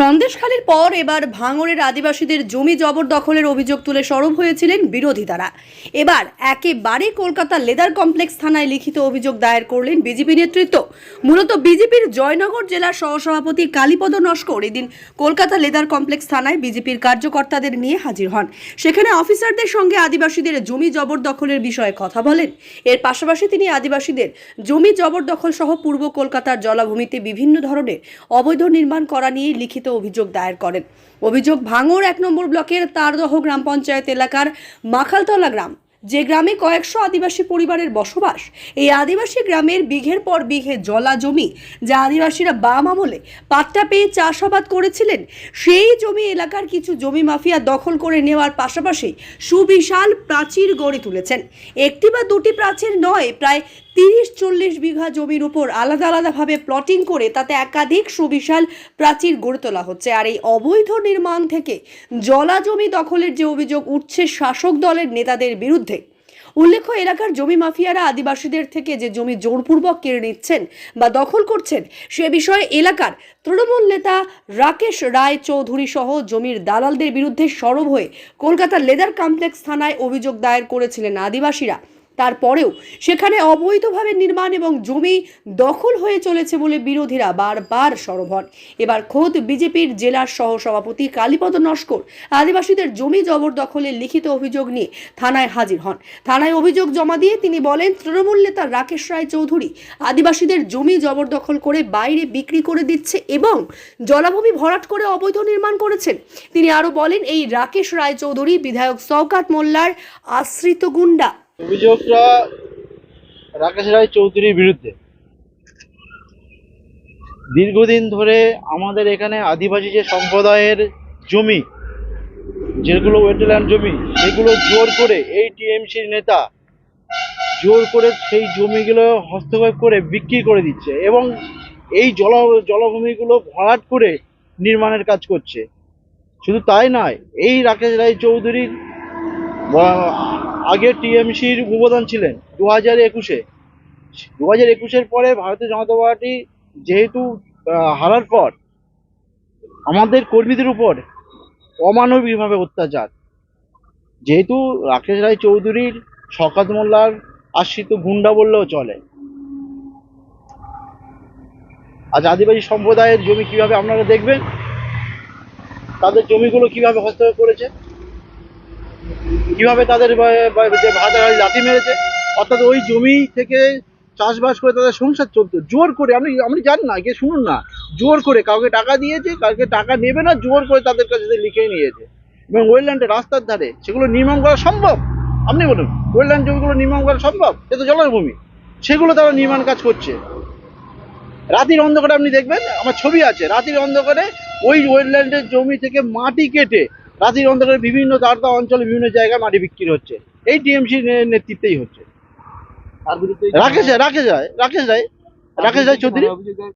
সন্দেশখালীর পর এবার ভাঙড়ের আদিবাসীদের জমি জবরদখলের অভিযোগ তুলে সরব হয়েছিলেন বিরোধীতারা। এবার একেবারে কলকাতা লেদার কমপ্লেক্স থানায় লিখিত অভিযোগ দায়ের করলেন বিজেপি নেতৃত্ব। মূলত বিজেপির জয়নগর জেলার সহসভাপতি কালীপদ নস্কর এদিন কলকাতা লেদার কমপ্লেক্স থানায় বিজেপির কার্যকর্তাদের নিয়ে হাজির হন। সেখানে অফিসারদের সঙ্গে আদিবাসীদের জমি জবরদখলের বিষয়ে কথা বলেন। এর পাশাপাশি তিনি আদিবাসীদের জমি জবরদখল সহ পূর্ব কলকাতার জলাভূমিতে বিভিন্ন ধরনের অবৈধ নির্মাণ করা নিয়ে লিখিত অভিযোগ দায়ের করেন। অভিযোগ ভাঙড় এক নম্বর ব্লকের তারদহ গ্রাম পঞ্চায়েত এলাকার মাখালতলা গ্রাম, যে গ্রামে কয়েকশো আদিবাসী পরিবারের বসবাস, এই আদিবাসী গ্রামের বিঘের পর বিঘে জলা জমি, যা আদিবাসীরা বাম আমলে পাট্টা পেয়ে চাষাবাদ করেছিলেন, সেই জমি এলাকার কিছু জমি মাফিয়া দখল করে নেওয়ার পাশাপাশি সুবিশাল প্রাচীর গড়ে তুলেছেন। একটি বা দুটি প্রাচীর নয়, প্রায় তিরিশ চল্লিশ বিঘা জমির উপর আলাদা আলাদাভাবে প্লটিং করে তাতে একাধিক সুবিশাল প্রাচীর গড়ে তোলা হচ্ছে। আর এই অবৈধ নির্মাণ থেকে জলা জমি দখলের যে অভিযোগ উঠছে শাসক দলের নেতাদের বিরুদ্ধে, উল্লেখ্য এলাকার জমি মাফিয়ারা আদিবাসীদের থেকে যে জমি জোরপূর্বক কেড়ে নিচ্ছেন বা দখল করছেন, সে বিষয়ে এলাকার তৃণমূল নেতা রাকেশ রায় চৌধুরী সহ জমির দালালদের বিরুদ্ধে সরব হয়ে কলকাতার লেদার কমপ্লেক্স থানায় অভিযোগ দায়ের করেছিলেন আদিবাসীরা। তারপরেও সেখানে অবৈধভাবে নির্মাণ এবং জমি দখল হয়ে চলেছে বলে বিরোধীরা বারবার সরব হন এবার খোদ বিজেপির জেলার সহসভাপতি কালীপদ নস্কর আদিবাসীদের জমি জবরদখলের লিখিত অভিযোগ নিয়ে থানায় হাজির হন। থানায় অভিযোগ জমা দিয়ে তিনি বলেন, তৃণমূল নেতা রাকেশ রায় চৌধুরী আদিবাসীদের জমি জবরদখল করে বাইরে বিক্রি করে দিচ্ছে এবং জলাভূমি ভরাট করে অবৈধ নির্মাণ করেছেন। তিনি আরও বলেন, এই রাকেশ রায় চৌধুরী, বিধায়ক শওকাত মোল্লার আশ্রিত গুন্ডা অভিযোগটা রাকেশ রায় চৌধুরীর বিরুদ্ধে। দীর্ঘদিন ধরে আমাদের এখানে আদিবাসী যে সম্প্রদায়ের জমি, যেগুলো ওয়েটল্যান্ড জমি, সেগুলো জোর করে এই টিএমসির নেতা জোর করে সেই জমিগুলো হস্তক্ষেপ করে বিক্রি করে দিচ্ছে এবং এই জল, জলভূমিগুলো ভরাট করে নির্মাণের কাজ করছে। শুধু তাই নয়, এই রাকেশ রায় চৌধুরীর আগে টিএমসির উপপ্রধান ছিলেন দু হাজার একুশে। দু হাজার একুশের পরে ভারতীয় জনতা পার্টি যেহেতু হারার পর আমাদের কর্মীদের উপর অমানবিকভাবে অত্যাচার। যেহেতু রাকেশ রায় চৌধুরীর শকাত মোল্লার আশ্রিত গুন্ডা বললেও চলে। আজ আদিবাসী সম্প্রদায়ের জমি কীভাবে আপনারা দেখবেন? তাদের জমিগুলো কীভাবে হস্তক্ষেপ করেছে? কীভাবে তাদের যে ভাতার লাথি মেরেছে, অর্থাৎ ওই জমি থেকে চাষবাস করে তাদের সংসার চলতো। জোর করে, আপনি আপনি জান না গিয়ে শুনুন না। জোর করে, কাউকে টাকা দিয়েছে, কাউকে টাকা নেবে না, জোর করে তাদের কাছে লিখে নিয়েছে। এবং ওয়েল্যান্ডে রাস্তার ধারে সেগুলো নির্মাণ করা সম্ভব? আপনি বলুন ওয়েল্যান্ড জমিগুলো নির্মাণ করা সম্ভব? এ তো জলভূমি। সেগুলো তারা নির্মাণ কাজ করছে। রাতের অন্ধকারে আপনি দেখবেন, আমার ছবি আছে, রাতের অন্ধকারে ওই ওয়েল্যান্ডের জমি থেকে মাটি কেটে রাতের অন্তরের বিভিন্ন দারদা অঞ্চলে বিভিন্ন জায়গায় মাটি বিক্রি হচ্ছে। এই টিএমসি নেতৃত্বেই হচ্ছে। রাকেশ রাকেশ রায় রাকেশ রায় রাকেশ রায় চৌধুরী।